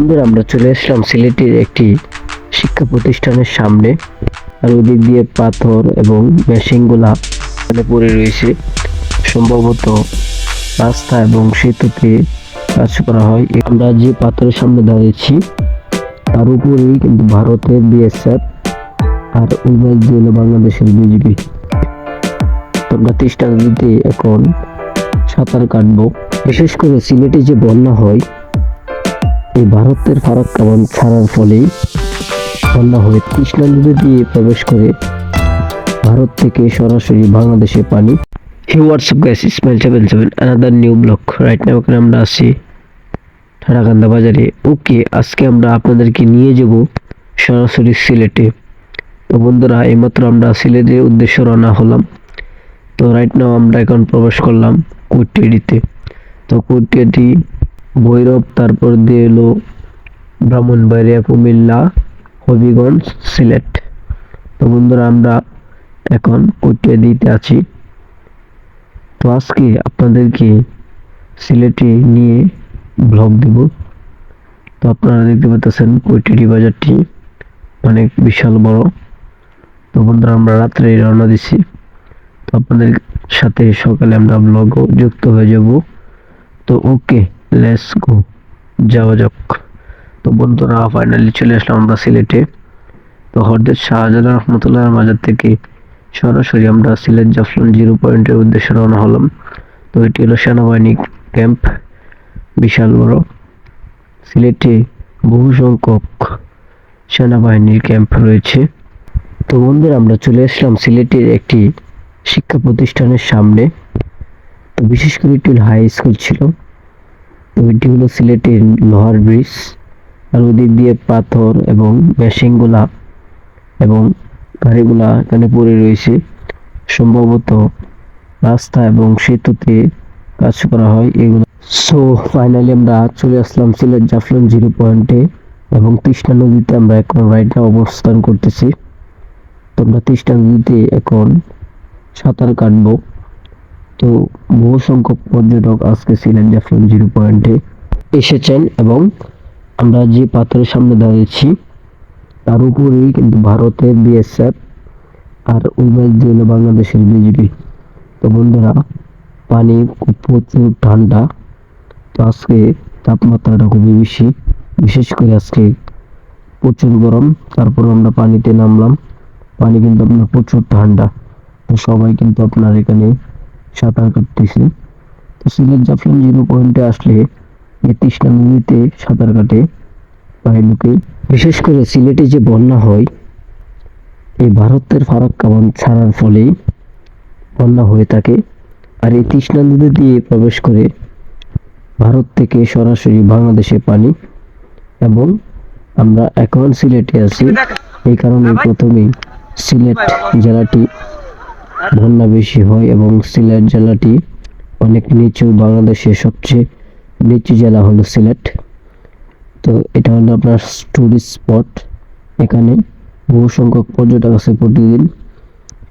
বন্ধুরা আমরা চলে আসলাম সিলেটের একটি শিক্ষা প্রতিষ্ঠানের সামনে। আর ওদিক দিয়ে পাথর এবং মেশিনগুলা এখানে পড়ে রয়েছে। সম্ভবত রাস্তা এবং সেতুতে কাজ করা হয়। আমরা যে পাথরের সামনে দাঁড়িয়েছি, তার উপরেই কিন্তু ভারতের বিএসএফ আর দিয়ে হলো বাংলাদেশের বিজেপি। তো আমরা তিস্তা নদীতে এখন সাঁতার কাটবো। বিশেষ করে সিলেটে যে বন্যা হয় এই ভারতের ফারাক্কা বন ছাড়ার ফলেই বন্যা হয়ে কৃষ্ণা নদী দিয়ে প্রবেশ করে ভারত থেকে সরাসরি বাংলাদেশে পানি। Hi what's up guys Ismail seven seven another new block right now এখানে আমরা আছি ঠাড়াকান্দা বাজারে। ওকে আজকে আমরা আপনাদেরকে নিয়ে যাব সরাসরি সিলেটে। তো বন্ধুরা, এইমাত্র আমরা সিলেটের উদ্দেশ্যে রওনা হলাম। তো রাইট নাও আমরা এখন প্রবেশ করলাম কুটিয়াডিতে তো কুটিয়াটি ভৈরব, তারপর দিয়ে এলো ব্রাহ্মণবাড়িয়া কুমিল্লা, হবিগঞ্জ, সিলেট। তো বন্ধুরা, আমরা এখন কুটিয়াদিতে আছি। তো আজকে আপনাদেরকে সিলেটে নিয়ে ব্লগ দেব। তো আপনারা দেখতে পাচ্ছেন কৈটিডি বাজারটি অনেক বিশাল বড়। তো বন্ধুরা, আমরা রাত্রে রওনা দিছি। তো আপনাদের সাথে সকালে আমরা ব্লগও যুক্ত হয়ে যাব। তো ওকে লেটস গো যাওয়া যাক। তো বন্ধুরা ফাইনালি চলে আসলাম আমরা সিলেটে। তো হরদের শাহজালাল রহমতুল্লাহ মাজার থেকে সরাসরি আমরা সিলেট জাফলন জিরো পয়েন্টের উদ্দেশ্যে রওনা হলাম। তো এটি হলো সেনাবাহিনী ক্যাম্প, বিশাল বড়। সিলেটে বহু সংখ্যক সেনাবাহিনীর ক্যাম্প রয়েছে। তো বন্ধুরা, আমরা চলে আসলাম সিলেটের একটি শিক্ষা প্রতিষ্ঠানের সামনে। তো বিশেষ করে হলো হাই স্কুল ছিল। এটি হলো সিলেটের লোহার ব্রিজ, আর ওদিক দিয়ে পাথর এবং মেশিনগুলা এবং গাড়িগুলা এখানে পড়ে রয়েছে। সম্ভবত রাস্তা এবং সেতুতে কাজ করা হয় এগুলো। সো ফাইনালি আমরা চলে আসলাম সিলেট জাফলন জিরো পয়েন্টে এবং তৃষ্ণা নদীতে আমরা এখন রাইট নাও অবস্থান করতেছি। তো আমরা তৃষ্ণা নদীতে এখন সাঁতার কাটবো। তো বহু সংখ্যক পর্যটক আজকে সিলেট জাফলন জিরো পয়েন্টে এসেছেন এবং আমরা যে পাথরের সামনে দাঁড়িয়েছি, তার উপরেই কিন্তু ভারতের বিএসএফ আর ওই হলো বাংলাদেশের বিজেপি। তো বন্ধুরা, পানি খুব প্রচুর ঠান্ডা, তো আজকে তাপমাত্রাটা খুবই বেশি, বিশেষ করে আজকে প্রচুর গরম, তারপর আমরা পানিতে নামলাম। পানি কিন্তু আপনার প্রচুর ঠান্ডা, তো সবাই কিন্তু আপনার এখানে সাঁতার কাটতেছে। তো সিলেট জাফলন জিরো পয়েন্টে আসলে এই তৃষ্ণা নদীতে সাঁতার কাটে প্রায় লোকে বিশেষ করে সিলেটে যে বন্যা হয়, এই ভারতের ফারাক্কা বন ছাড়ার ফলেই বন্যা হয়ে থাকে। আর এই তৃষ্ণা নদী দিয়ে প্রবেশ করে ভারত থেকে সরাসরি বাংলাদেশে পানি এবং আমরা এখন সিলেটে আছি। এই কারণে প্রথমেই সিলেট জেলাটি বন্যা বেশি হয় এবং সিলেট জেলাটি অনেক নিচু বাংলাদেশের সবচেয়ে নিচু জেলা হলো সিলেট। তো এটা হলো আপনার টুরিস্ট স্পট এখানে বহু সংখ্যক পর্যটক আছে প্রতিদিন।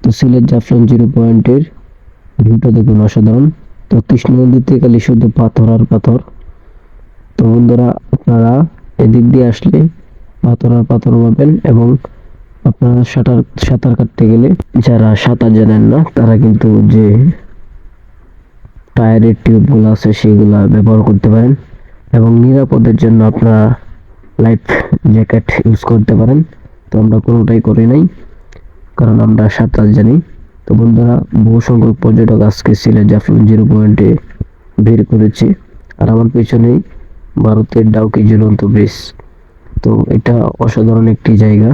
তো সিলেট জাফলন জিরো পয়েন্টের ভিউটা দেখুন অসাধারণ। তো কৃষ্ণ নদীতে খালি শুধু পাথর আর পাথর। তো বন্ধুরা, আপনারা এদিক দিয়ে আসলে পাথর আর পাথর পাবেন এবং আপনারা সাঁতার সাঁতার কাটতে গেলে যারা সাঁতার জানেন না, তারা কিন্তু যে টায়ারের টিউবগুলো আছে সেগুলো ব্যবহার করতে পারেন এবং নিরাপদের জন্য আপনারা লাইফ জ্যাকেট ইউজ করতে পারেন। তো আমরা কোনোটাই করি নাই, কারণ আমরা সাঁতার জানি। তো বন্ধুরা বহু সংখ্যক পর্যটক আজকে সিলেট জাফলন জিরো পয়েন্টে ভিড় করেছে, আর আমার পেছনেই ভারতের ডাউকি ঝুলন্ত ব্রিজ তো এটা অসাধারণ একটি জায়গা।